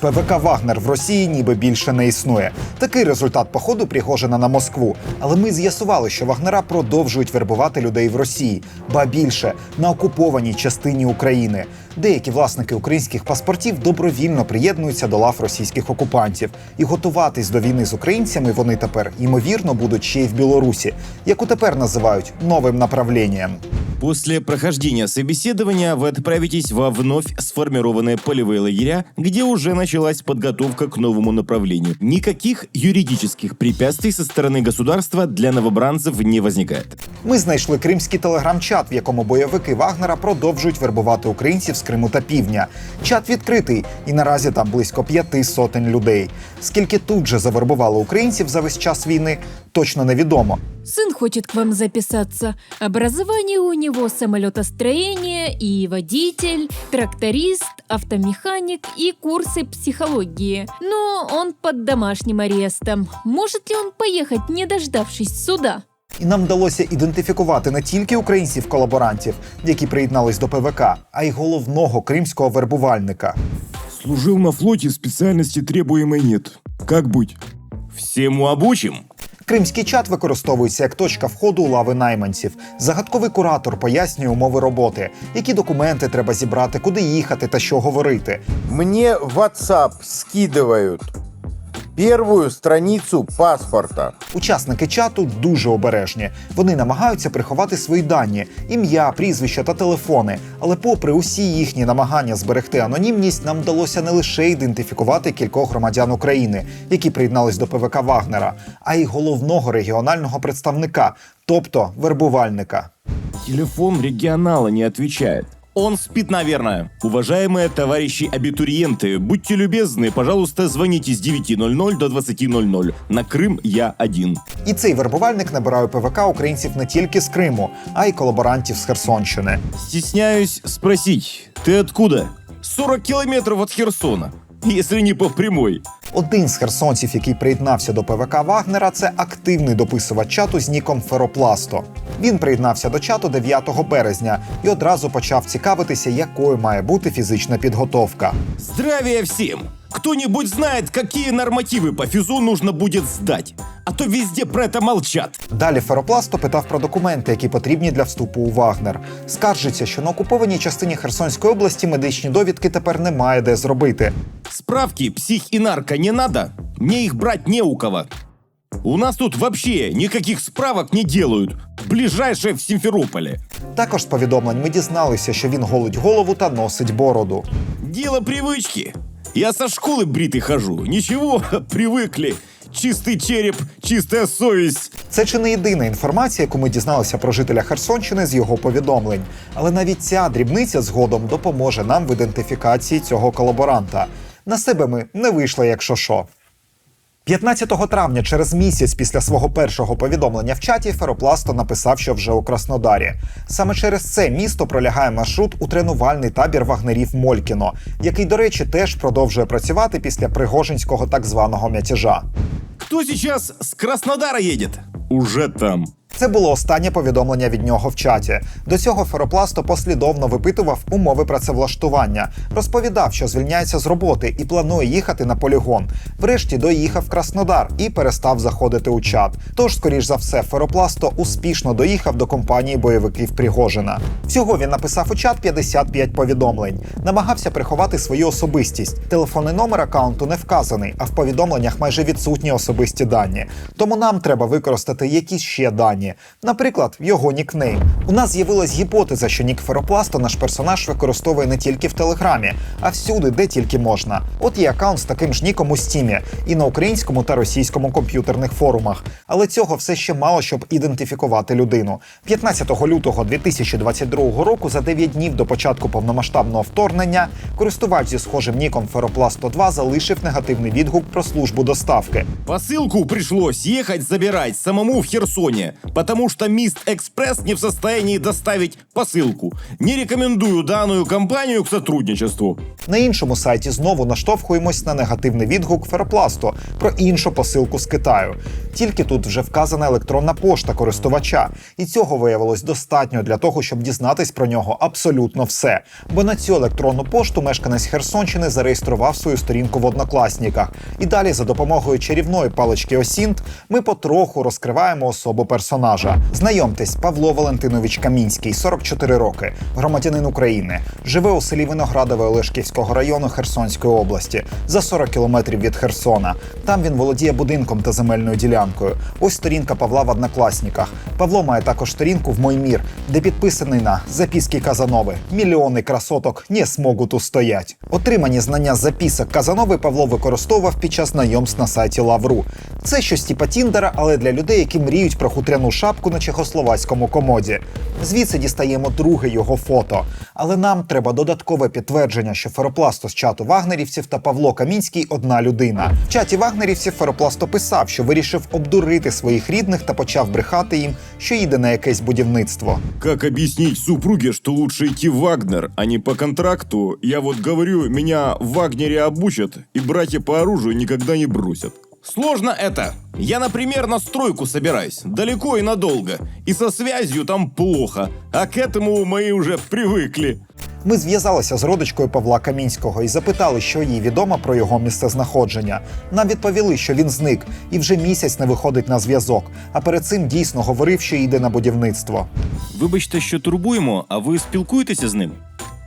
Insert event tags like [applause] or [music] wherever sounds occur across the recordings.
ПВК Вагнер в Росії ніби більше не існує. Такий результат походу Пригожина на Москву. Але ми з'ясували, що вагнера продовжують вербувати людей в Росії, ба більше на окупованій частині України. Деякі власники українських паспортів добровільно приєднуються до лав російських окупантів, і готуватись до війни з українцями вони тепер ймовірно будуть ще й в Білорусі, яку тепер називають новим направленням. После прохождения собеседования вы отправитесь во вновь сформированные полевые лагеря, где уже началась подготовка к новому направлению. Никаких юридических препятствий со стороны государства для новобранцев не возникает. Ми знайшли кримський телеграм-чат, в якому бойовики Вагнера продовжують вербувати українців з Криму та Півдня. Чат відкритий, і наразі там близько п'яти сотень людей. Скільки тут же завербували українців за весь час війни, точно невідомо. Сын хочет к вам записаться. Образование у него самолетостроение и водитель, тракторист, автомеханик и курсы психологии. Но он под домашним арестом. Может ли он поехать, не дождавшись суда? І нам вдалося ідентифікувати не тільки українців-колаборантів, які приєднались до ПВК, а й головного кримського вербувальника. Служил на флоте, специальности требуемой нет. Как быть? Всему обучим. Кримський чат використовується як точка входу у лави найманців. Загадковий куратор пояснює умови роботи, які документи треба зібрати, куди їхати та що говорити. Мені WhatsApp скидывают первую страницу паспорта. Учасники чату дуже обережні. Вони намагаються приховати свої дані, ім'я, прізвища та телефони. Але, попри усі їхні намагання зберегти анонімність, нам вдалося не лише ідентифікувати кількох громадян України, які приєднались до ПВК Вагнера, а й головного регіонального представника, тобто вербувальника. Телефон регионала не отвечает. Он спит, наверное. Уважаемые товарищи абитуриенты, будьте любезны, пожалуйста, звоните с 9.00 до 20.00. На Крым я один. І цей вербувальник набирає у ПВК українців не тільки з Криму, а й колаборантів з Херсонщини. Стесняюсь спросить, ты откуда? 40 километров от Херсона, если не по прямой. Один з херсонців, який приєднався до ПВК Вагнера, це активний дописувач чату з ніком Феропласто. Він приєднався до чату 9 березня і одразу почав цікавитися, якою має бути фізична підготовка. Здравия всім! Кто-нибудь знает, какие нормативы по физу нужно будет сдать? А то везде про это молчат. Далі Феропласто питав про документи, які потрібні для вступу у Вагнер. Скаржиться, що на окупованій частині Херсонської області медичні довідки тепер немає де зробити. Справки псих и нарко не надо? Мне их брать не у кого. У нас тут вообще никаких справок не делают. Ближайшее в Симферополе. Також з повідомлень ми дізналися, що він голить голову та носить бороду. Дело привычки. Я со школы бритый хожу. Ничего, [laughs] привыкли. Чистый череп, чиста совість. Це чи не єдина інформація, яку ми дізналися про жителя Херсонщини з його повідомлень. Але навіть ця дрібниця згодом допоможе нам в ідентифікації цього колаборанта. На себе ми не вийшли, якщо що. 15 травня, через місяць після свого першого повідомлення в чаті, Феропласто написав, що вже у Краснодарі. Саме через це місто пролягає маршрут у тренувальний табір вагнерів Молькіно, який, до речі, теж продовжує працювати після пригожинського так званого мятежа. Хто зараз з Краснодара їде? Уже там. Це було останнє повідомлення від нього в чаті. До цього Феропласто послідовно випитував умови працевлаштування, розповідав, що звільняється з роботи і планує їхати на полігон. Врешті доїхав Краснодар і перестав заходити у чат. Тож, скоріш за все, Феропласто успішно доїхав до компанії бойовиків Пригожина. Всього він написав у чат 55 повідомлень, намагався приховати свою особистість. Телефонний номер аккаунту не вказаний, а в повідомленнях майже відсутні особисті дані. Тому нам треба використати якісь ще дані, наприклад, його нікнейм. У нас з'явилась гіпотеза, що нік Феропласта наш персонаж використовує не тільки в Телеграмі, а всюди, де тільки можна. От є аккаунт з таким ж ніком у стімі і на українському та російському комп'ютерних форумах. Але цього все ще мало, щоб ідентифікувати людину. 15 лютого 2022 року, за 9 днів до початку повномасштабного вторгнення, користувач зі схожим ніком Феропласто 2 залишив негативний відгук про службу доставки. Посылку пришлось ехать забирать самому в Херсоне. Потому что Мист Экспресс не в состоянии доставить посылку. Не рекомендую данную компанию к сотрудничеству. На іншому сайті знову наштовхуємось на негативний відгук Феропласту про іншу посилку з Китаю. Тільки тут вже вказана електронна пошта користувача, і цього виявилось достатньо для того, щоб дізнатись про нього абсолютно все. Бо на цю електронну пошту мешканець Херсонщини зареєстрував свою сторінку в однокласніках. І далі, за допомогою чарівної палички Осінт, ми потроху розкриваємо особу персонажа. Знайомтесь, Павло Валентинович Камінський, 44 роки, громадянин України, живе у селі Виноградове Олешківського району Херсонської області за 40 кілометрів від Херсона. Там він володіє будинком та земельною ділянкою. Ось сторінка Павла в однокласніках. Павло має також сторінку в Мой мір, де підписаний на записки Казанови. Мільйони красоток не зможуть устоять. Отримані знання з записок Казанови Павло використовував під час знайомств на сайті Лавру. Це щось типа Тіндера, але для людей, які мріють про хутряну шапку на чехословацькому комоді. Звідси дістаємо друге його фото. Але нам треба додаткове підтвердження, що Феропласто з чату вагнерівців та Павло Камінський одна людина. В чаті вагнерівців Феропласто писав, що вирішив обдурити своїх рідних та почав брехати їм, що їде на якесь будівництво. Как объяснить супруге, что лучше идти в Вагнер, а не по контракту? Я вот говорю, меня в Вагнере обучат, и братья по оружию никогда не бросят. Сложно это. Я, например, на стройку собираюсь, далеко и надолго, и со связью там плохо, а к этому мои уже привыкли. Ми зв'язалися з родичкою Павла Камінського і запитали, що їй відомо про його місцезнаходження. Нам відповіли, що він зник і вже місяць не виходить на зв'язок. А перед цим дійсно говорив, що йде на будівництво. Вибачте, що турбуємо, а ви спілкуєтеся з ним?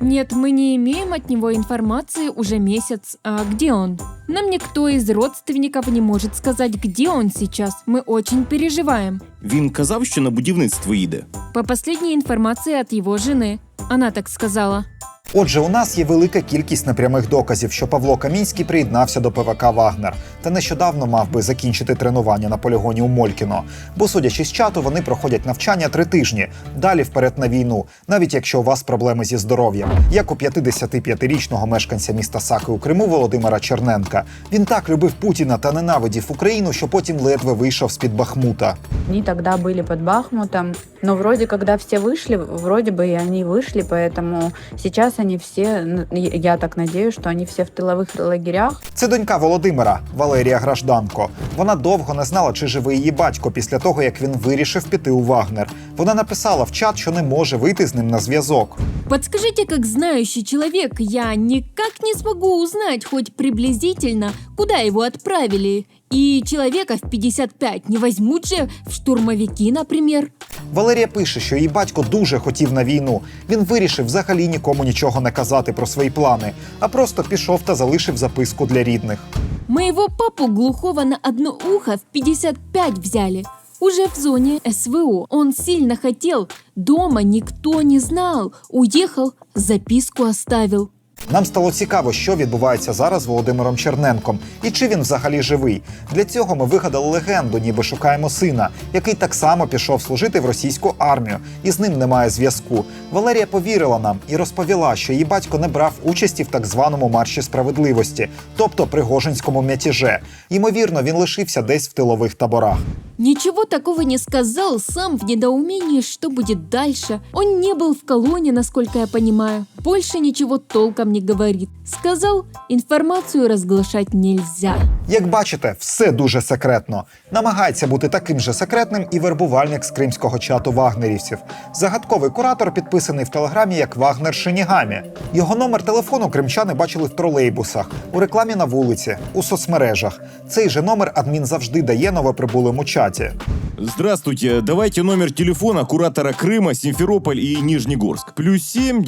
Нет, мы не имеем от него информации уже месяц. А где он? Нам никто из родственников не может сказать, где он сейчас. Мы очень переживаем. Він казав, що на будівництво їде. По последней информации от его жены. Она так сказала. Отже, у нас є велика кількість непрямих доказів, що Павло Камінський приєднався до ПВК Вагнер та нещодавно мав би закінчити тренування на полігоні у Молькіно. Бо, судячи з чату, вони проходять навчання три тижні, далі вперед на війну, навіть якщо у вас проблеми зі здоров'ям, як у 55-річного мешканця міста Саки у Криму Володимира Черненка. Він так любив Путіна та ненавидів Україну, що потім ледве вийшов з під Бахмута. Они тогда были под Бахмутом, но вроде когда все вышли, вроде бы и они вышли, поэтому сейчас они все, н- я так надеюсь, что они все в тыловых лагерях. Це донька Володимира Валерія Гражданко. Вона довго не знала, чи живий її батько після того, як він вирішив піти у Вагнер. Вона написала в чат, що не може вийти з ним на зв'язок. Подскажите, как знающий человек, я никак не смогу узнать хоть приблизительно, куда его отправили. И человека в 55 не возьмут же в штурмовики, например. Валерія пише, що її батько дуже хотів на війну. Він вирішив взагалі нікому нічого не казати про свої плани, а просто пішов та залишив записку для рідних. Моего папу глухого на одно ухо в 55 взяли. Уже в зоне СВО. Он сильно хотел. Дома никто не знал. Уехал, записку оставил. Нам стало цікаво, що відбувається зараз з Володимиром Черненком і чи він взагалі живий. Для цього ми вигадали легенду, ніби шукаємо сина, який так само пішов служити в російську армію, і з ним немає зв'язку. Валерія повірила нам і розповіла, що її батько не брав участі в так званому марші справедливості, тобто Пригожинському мятіже. Ймовірно, він лишився десь в тилових таборах. Ничего такого не сказал, сам в недоумении, что будет дальше. Он не был в колонии, насколько я понимаю. Больше ничего толком не говорит. Сказал, информацию разглашать нельзя. Як бачите, все дуже секретно. Намагається бути таким же секретним і вербувальник з кримського чату вагнерівців. Загадковий куратор підписаний в телеграмі як Вагнер Шинігамі. Його номер телефону кримчани бачили в тролейбусах, у рекламі на вулиці, у соцмережах. Цей же номер адмін завжди дає новоприбулим у чаті. Здравствуйте, давайте номер телефона куратора Крыма, Симферополь и Нижнегорск. Плюс 7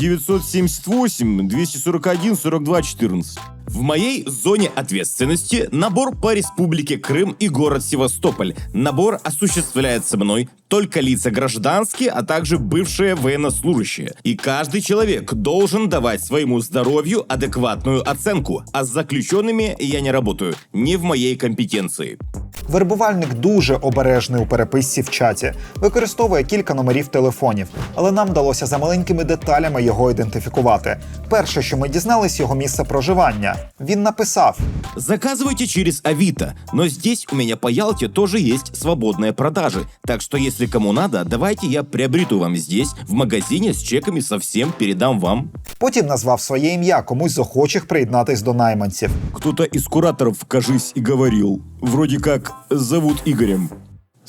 978 241 42 14. В моей зоне ответственности набор по Республике Крым и город Севастополь. Набор осуществляется мной только лица гражданские, а также бывшие военнослужащие. И каждый человек должен давать своему здоровью адекватную оценку. А с заключенными я не работаю, не в моей компетенции. Вербувальник дуже обережний у переписці в чаті, використовує кілька номерів телефонів, але нам вдалося за маленькими деталями його ідентифікувати. Перше, що ми дізнались, його місце проживання. Він написав: Заказывайте через Авито, но здесь у меня по Ялте тоже есть свободные продажи. Так что если кому надо, давайте я приобрету вам здесь, в магазине с чеками совсем передам вам. Потім назвав своє ім'я комусь з охочих приєднатись до найманців. Кто-то из кураторов, кажись, и говорил. Вроде как зовут Игорем.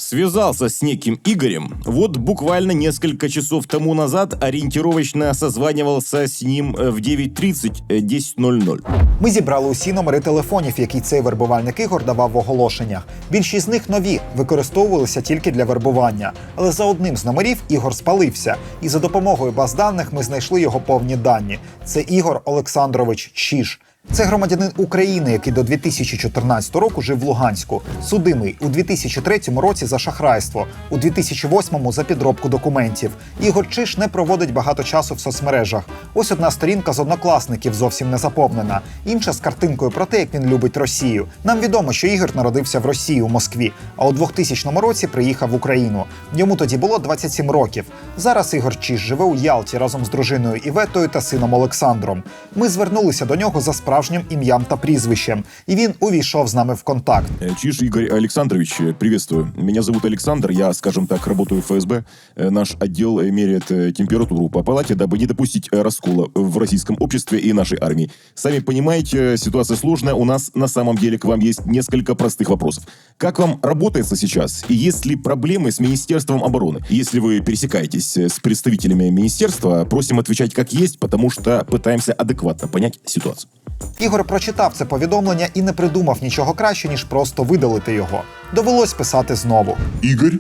Связался с неким Игорем. Вот буквально несколько часов тому назад ориентировочно созванивался с ним э, в 9.30, э, 10.00. Ми зібрали усі номери телефонів, які цей вербувальник ігор давав в оголошеннях. Більшість з них нові, використовувалися тільки для вербування. Але за одним з номерів Ігор спалився, і за допомогою баз даних ми знайшли його повні дані. Це Ігор Олександрович Чіш. Це громадянин України, який до 2014 року жив в Луганську. Судимий у 2003 році за шахрайство, у 2008 за підробку документів. Ігор Чиш не проводить багато часу в соцмережах. Ось одна сторінка з однокласників зовсім не заповнена. Інша з картинкою про те, як він любить Росію. Нам відомо, що Ігор народився в Росії у Москві, а у 2000 році приїхав в Україну. Йому тоді було 27 років. Зараз Ігор Чиш живе у Ялті разом з дружиною Іветою та сином Олександром. Ми звернулися до нього за справжнім ім'ям та прізвищем, і він увійшов з нами в контакт. Э, Чиж Игорь Александрович, э, приветствую. Меня зовут Александр, я, скажем так, работаю в ФСБ. Э, Наш отдел э, меряет э, температуру по палате, дабы не допустить э, раскола в российском обществе и нашей армии. Сами понимаете, э, ситуация сложная. У нас на самом деле к вам есть несколько простых вопросов. Как вам работается сейчас? И есть ли проблемы с Министерством обороны? Если вы пересекаетесь э, с представителями министерства, просим отвечать как есть, потому что пытаемся адекватно понять ситуацию. Ігор прочитав це повідомлення і не придумав нічого краще, ніж просто видалити його. Довелось писати знову. Ігор?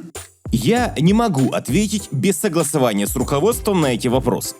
Я не могу ответить без согласования с руководством на эти вопросы.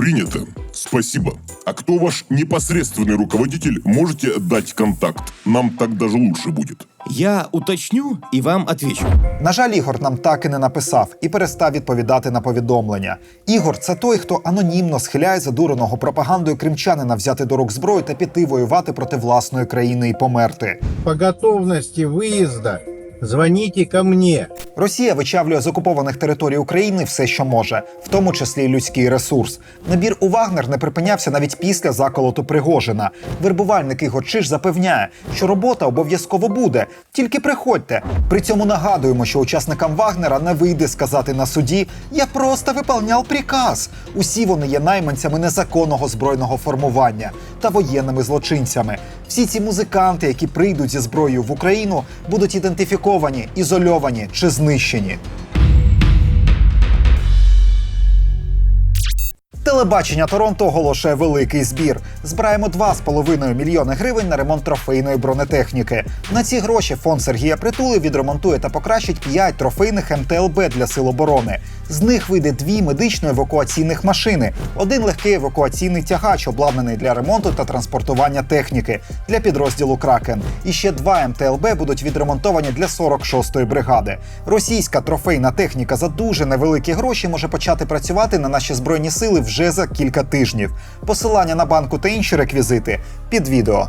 Принято. Спасибо. А кто ваш непосредственный руководитель? Можете дать контакт? Нам так даже лучше будет. Я уточню и вам отвечу. На жаль, Ігор нам так і не написав і перестав відповідати на повідомлення. Ігор це той, хто анонімно схиляє задуреного пропагандою кримчанина взяти до рук зброю та піти воювати проти власної країни і померти. По готовности выезда звоните ко мне. Росія вичавлює з окупованих територій України все, що може, в тому числі людський ресурс. Набір у Вагнер не припинявся навіть після заколоту Пригожина. Вербувальник Ігор Чиш запевняє, що робота обов'язково буде. Тільки приходьте. При цьому нагадуємо, що учасникам Вагнера не вийде сказати на суді Я просто виповняв приказ. Усі вони є найманцями незаконного збройного формування та воєнними злочинцями. Всі ці музиканти, які прийдуть зі зброєю в Україну, будуть ідентифіковані, ізольовані чи знищені. Телебачення Торонто оголошує великий збір. Збираємо 2,5 мільйони гривень на ремонт трофейної бронетехніки. На ці гроші фонд Сергія Притули відремонтує та покращить 5 трофейних МТЛБ для сил оборони. З них вийде дві медично-евакуаційних машини, один легкий евакуаційний тягач, обладнаний для ремонту та транспортування техніки для підрозділу Кракен. І ще два МТЛБ будуть відремонтовані для 46-ї бригади. Російська трофейна техніка за дуже невеликі гроші може почати працювати на наші збройні сили вже за кілька тижнів. Посилання на банку та інші реквізити під відео.